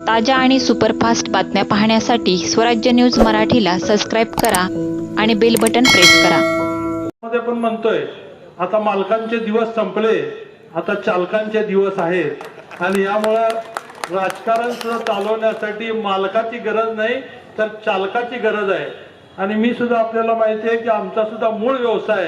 ताज्या आणि सुपरफास्ट बातम्या पाहण्यासाठी स्वराज्य न्यूज मराठीला सबस्क्राईब करा आणि बेल बटन प्रेस करा. मध्ये पण म्हणतोय आता मालकांचे दिवस संपले आता चालकांचे दिवस आहेत. आणि यामुळं राजकारण सुद्धा चालवण्यासाठी मालकाची गरज नाही तर चालकाची गरज आहे. आणि मी सुद्धा आपल्याला माहिती आहे की आमचा सुद्धा मूळ व्यवसाय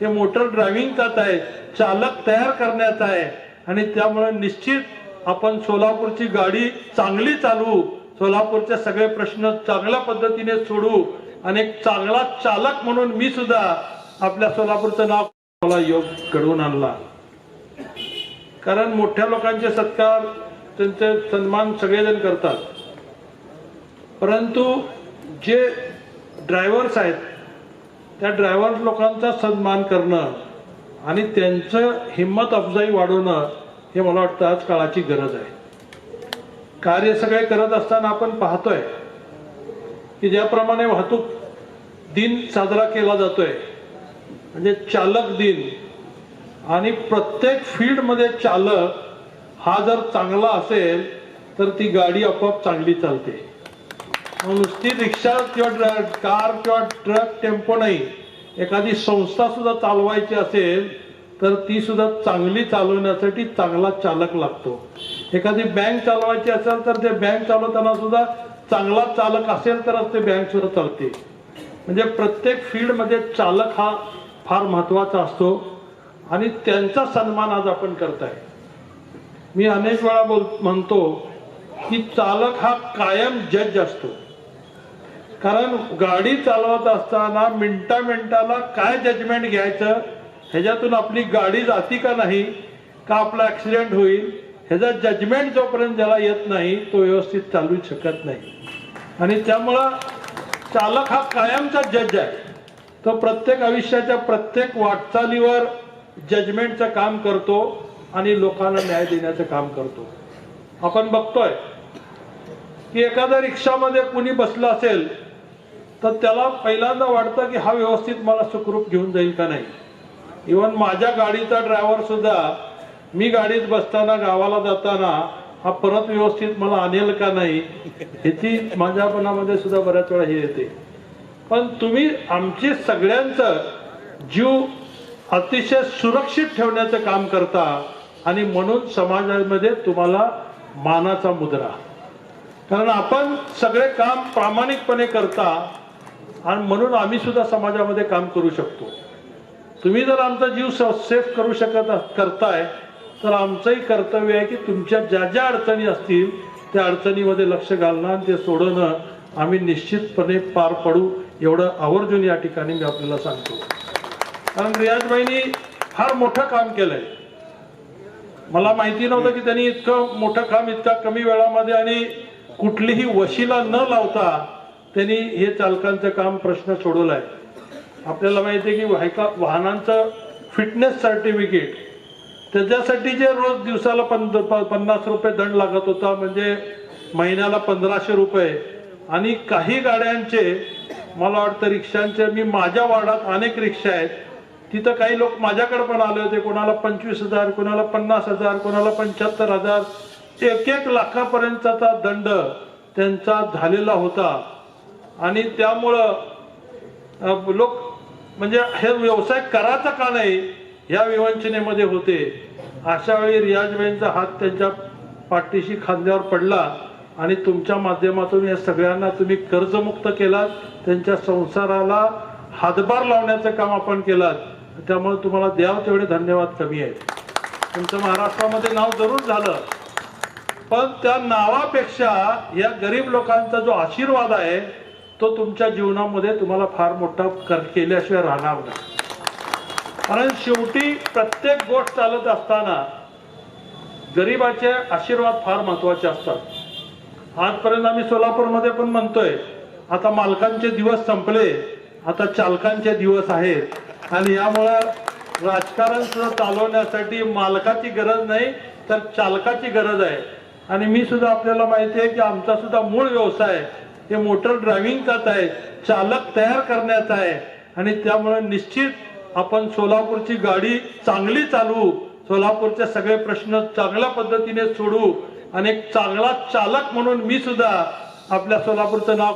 हे मोटर ड्रायव्हिंगचाच आहे चालक तयार करण्याचा आहे. आणि त्यामुळे निश्चित आपण सोलापूरची गाडी चांगली चालवू सोलापूरचे सगळे प्रश्न चांगल्या पद्धतीने सोडू आणि एक चांगला चालक म्हणून मी सुद्धा आपल्या सोलापूरचं नाव मला योग घडवून आणला. कारण मोठ्या लोकांचे सत्कार त्यांचे सन्मान सगळेजण करतात. परंतु जे ड्रायव्हर्स आहेत त्या ड्रायव्हर लोकांचा सन्मान करणं आणि त्यांचं हिंमत अफजाई वाढवणं हे मला वाटतं आज काळाची गरज आहे. कार्य सगळे करत असताना आपण पाहतोय की ज्याप्रमाणे वाहतूक दिन साजरा केला जातोय म्हणजे चालक दिन आणि प्रत्येक फील्डमध्ये चालक हा जर चांगला असेल तर ती गाडी आपोआप चांगली चालते. नुसती रिक्षा किंवा ड्र- कार किंवा ट्रक टेम्पो नाही एखादी संस्था सुद्धा चालवायची असेल तर ती सुद्धा चांगली चालवण्यासाठी चांगला चालक लागतो. एखादी बँक चालवायची असेल तर ते बँक चालवताना सुद्धा चांगला चालक असेल तरच ते बँक सुद्धा चालते. म्हणजे प्रत्येक फील्डमध्ये चालक हा फार महत्त्वाचा असतो आणि त्यांचा सन्मान आज आपण करताय. मी अनेक वेळा बोल म्हणतो की चालक हा कायम जज असतो. कारण गाडी चालवत असताना मिनटा मिनटाला काय जजमेंट घ्यायचं? ह्याच्यातून आपली गाडी जाती का नाही का आपला ऍक्सिडेंट होईल ह्याचा जजमेंट जोपर्यंत ज्याला येत नाही तो व्यवस्थित चालू शकत नाही. आणि त्यामुळं चालक हा कायमचा जज आहे. तो प्रत्येक आयुष्याच्या प्रत्येक वाटचालीवर जजमेंटचं काम करतो आणि लोकांना न्याय देण्याचं काम करतो. आपण बघतोय की एखाद्या रिक्षामध्ये कुणी बसलं असेल तर त्याला पहिल्यांदा वाटतं की हा व्यवस्थित मला सुखरूप घेऊन जाईल का नाही. इवन माझ्या गाडीचा ड्रायव्हर सुद्धा मी गाडीत बसताना गावाला जाताना हा परत व्यवस्थित मला आणेल का नाही ह्याची माझ्यापणामध्ये सुद्धा बऱ्याच वेळा हे येते. पण तुम्ही आमचे सगळ्यांचं जीव अतिशय सुरक्षित ठेवण्याचं काम करता आणि म्हणून समाजामध्ये तुम्हाला मानाचा मुद्रा. कारण आपण सगळे काम प्रामाणिकपणे करता आणि म्हणून आम्ही सुद्धा समाजामध्ये काम करू शकतो. तुम्ही जर आमचा जीव सेफ करू शकत करताय तर आमचंही कर्तव्य आहे की तुमच्या ज्या ज्या अडचणी असतील त्या अडचणीमध्ये लक्ष घालणं आणि ते सोडवणं आम्ही निश्चितपणे पार पडू. एवढं आवर्जून या ठिकाणी मी आपल्याला सांगतो. कारण रियाजबाईंनी फार मोठं काम केलंय. मला माहिती नव्हतं की त्यांनी इतकं मोठं काम इतका कमी वेळामध्ये आणि कुठलीही वशिला न लावता त्यांनी हे चालकांचं काम प्रश्न सोडवलाय. आपल्याला माहिती आहे की व्हायका वाहनांचं फिटनेस सर्टिफिकेट त्याच्यासाठी जे रोज दिवसाला पंध प- पन्नास रुपये दंड लागत होता म्हणजे महिन्याला पंधराशे रुपये आणि काही गाड्यांचे मला वाटतं रिक्षांचे मी माझ्या वार्डात अनेक रिक्षा आहेत तिथं काही लोक माझ्याकडे पण आले होते कोणाला पंचवीस हजार कोणाला पन्नास हजार कोणाला पंच्याहत्तर हजार एक एक लाखापर्यंतचा दंड त्यांचा झालेला होता. आणि त्यामुळं लोक म्हणजे हे व्यवसाय करायचा का नाही या विवंचनेमध्ये होते. अशा वेळी रियाजबाईंचा हात त्यांच्या पाठीशी खांद्यावर पडला आणि तुमच्या माध्यमातून या सगळ्यांना तुम्ही कर्जमुक्त केलात त्यांच्या संसाराला हातभार लावण्याचं काम आपण केलात. त्यामुळे तुम्हाला द्याव तेवढे धन्यवाद कमी आहेत. तुमचं महाराष्ट्रामध्ये नाव जरूर झालं. पण त्या नावापेक्षा या गरीब लोकांचा जो आशीर्वाद आहे तो तुमच्या जीवनामध्ये तुम्हाला फार मोठा कर केल्याशिवाय राहणार नाही. कारण शेवटी प्रत्येक गोष्ट चालत असताना गरिबाचे आशीर्वाद फार महत्त्वाचे असतात. आजपर्यंत आम्ही सोलापूरमध्ये पण म्हणतोय आता मालकांचे दिवस संपले आता चालकांचे दिवस आहेत. आणि यामुळं राजकारण सुद्धा चालवण्यासाठी मालकाची गरज नाही तर चालकाची गरज आहे. आणि मी सुद्धा आपल्याला माहिती आहे की आमचा सुद्धा मूळ व्यवसाय हे मोटर ड्रायव्हिंगचाच आहे चालक तयार करण्याचा आहे. आणि त्यामुळे निश्चित आपण सोलापूरची गाडी चांगली चालवू. सोलापूरचे सगळे प्रश्न चांगल्या पद्धतीने सोडू. आणि एक चांगला चालक म्हणून मी सुद्धा आपल्या सोलापूरचं नाव